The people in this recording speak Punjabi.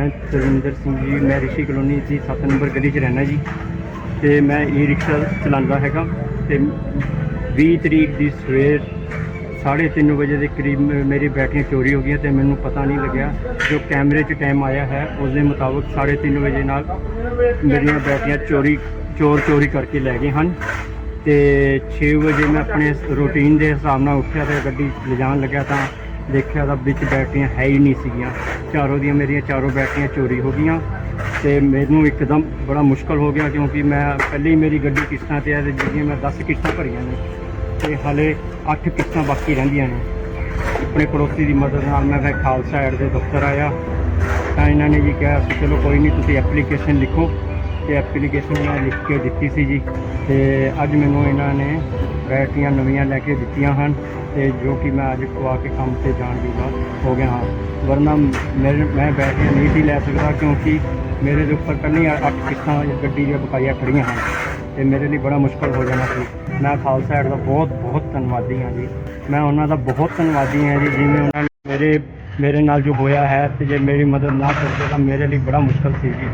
ਮੈਂ ਤਰਵਿੰਦਰ ਸਿੰਘ ਜੀ, ਮੈਂ ਰਿਸ਼ੀ ਕਲੋਨੀ ਦੀ 7 ਨੰਬਰ ਗਲੀ 'ਚ ਰਹਿਣਾ ਜੀ। ਤੇ ਮੈਂ ਈ ਰਿਕਸ਼ਾ ਚਲਾਉਂਦਾ ਹੈਗਾ। ਤੇ 20 ਤਰੀਕ ਦੀ ਸਵੇਰ 3:30 ਵਜੇ ਦੇ ਕਰੀਬ ਮੇਰੀ ਬੈਟਰੀਆਂ ਚੋਰੀ ਹੋ ਗਈਆਂ ਤੇ ਮੈਨੂੰ ਪਤਾ ਨਹੀਂ ਲੱਗਿਆ ਜੋ ਕੈਮਰੇ 'ਚ ਟਾਈਮ ਆਇਆ ਹੈ ਉਸ ਦੇ ਮੁਤਾਬਕ 3:30 ਵਜੇ ਨਾਲ ਮੇਰੀਆਂ ਬੈਟਰੀਆਂ ਚੋਰੀ, ਚੋਰ ਚੋਰੀ ਕਰਕੇ ਲੈ ਗਏ ਹਨ। ਤੇ 6 ਵਜੇ ਮੈਂ ਆਪਣੇ ਰੂਟੀਨ ਦੇ ਹਿਸਾਬ ਨਾਲ ਉੱਠਿਆ ਤੇ ਗੱਡੀ ਲਿਜਾਣ ਲੱਗਿਆ ਤਾਂ ਦੇਖਿਆ ਤਾਂ ਵਿੱਚ ਬੈਟਰੀਆਂ ਹੈ ਹੀ ਨਹੀਂ ਸੀਗੀਆਂ। ਚਾਰੋਂ ਦੀਆਂ ਮੇਰੀਆਂ ਚਾਰੋਂ ਬੈਟਰੀਆਂ ਚੋਰੀ ਹੋ ਗਈਆਂ ਤੇ ਮੈਨੂੰ ਇੱਕਦਮ ਬੜਾ ਮੁਸ਼ਕਲ ਹੋ ਗਿਆ ਕਿਉਂਕਿ ਮੈਂ ਪਹਿਲੇ ਹੀ ਮੇਰੀ ਗੱਡੀ ਕਿਸ਼ਤਾਂ ਤੇ ਹੈ ਤੇ ਜਿਹੜੀਆਂ ਮੈਂ 10 ਕਿਸ਼ਤਾਂ ਭਰੀਆਂ ਨੇ ਤੇ ਹਲੇ 8 ਕਿਸ਼ਤਾਂ ਬਾਕੀ ਰਹਿੰਦੀਆਂ ਨੇ। ਆਪਣੇ ਪੜੋਸੀ ਦੀ ਮਦਦ ਨਾਲ ਮੈਂ ਫਿਰ ਖਾਲਸਾ ਐਡ ਦੇ ਦਫ਼ਤਰ ਆਇਆ। ਤਾਂ ਇਹਨਾਂ ਨੇ ਜੀ ਕਿਹਾ ਚਲੋ ਕੋਈ ਨਹੀਂ, ਤੁਸੀਂ ਐਪਲੀਕੇਸ਼ਨ ਲਿਖੋ। ਤੇ ਐਪਲੀਕੇਸ਼ਨ ਮੈਂ ਲਿਖ ਕੇ ਦਿੱਤੀ ਸੀ ਜੀ। ਤੇ ਅੱਜ ਮੈਨੂੰ ਇਹਨਾਂ ਨੇ ਬੈਟਰੀਆਂ ਨਵੀਆਂ ਲੈ ਕੇ ਦਿੱਤੀਆਂ ਹਨ ਤੇ ਜੋ ਕਿ ਮੈਂ ਅੱਜ ਪਵਾ ਕੇ ਕੰਮ ਤੇ ਜਾਣ ਦੀ ਬਾਤ ਹੋ ਗਿਆ ਹਾਂ। ਵਰਨਾ ਮੇਰੇ ਮੈਂ ਬੈਟਰੀਆਂ ਨਹੀਂ ਸੀ ਲੈ ਸਕਦਾ ਕਿਉਂਕਿ ਮੇਰੇ ਦੇ ਉੱਪਰ ਪਹਿਲਾਂ ਹੀ ਅੱਠ ਕਿਸ਼ਤਾਂ ਗੱਡੀ ਦੀਆਂ ਬਕਾਇਆ ਖੜੀਆਂ ਹਨ ਤੇ ਮੇਰੇ ਲਈ ਬੜਾ ਮੁਸ਼ਕਲ ਹੋ ਜਾਣਾ ਸੀ। ਮੈਂ ਖਾਲਸਾ ਐਡ ਦਾ ਬਹੁਤ ਬਹੁਤ ਧੰਨਵਾਦੀ ਹਾਂ ਜੀ। ਮੈਂ ਉਹਨਾਂ ਦਾ ਬਹੁਤ ਧੰਨਵਾਦੀ ਹਾਂ ਜੀ ਜਿਵੇਂ ਉਹਨਾਂ ਨੇ ਮੇਰੇ ਮੇਰੇ ਨਾਲ ਜੋ ਹੋਇਆ ਹੈ ਤੇ ਜੇ ਮੇਰੀ ਮਦਦ ਨਾ ਕਰਦੇ ਤਾਂ ਮੇਰੇ ਲਈ ਬੜਾ ਮੁਸ਼ਕਲ ਸੀ ਜੀ।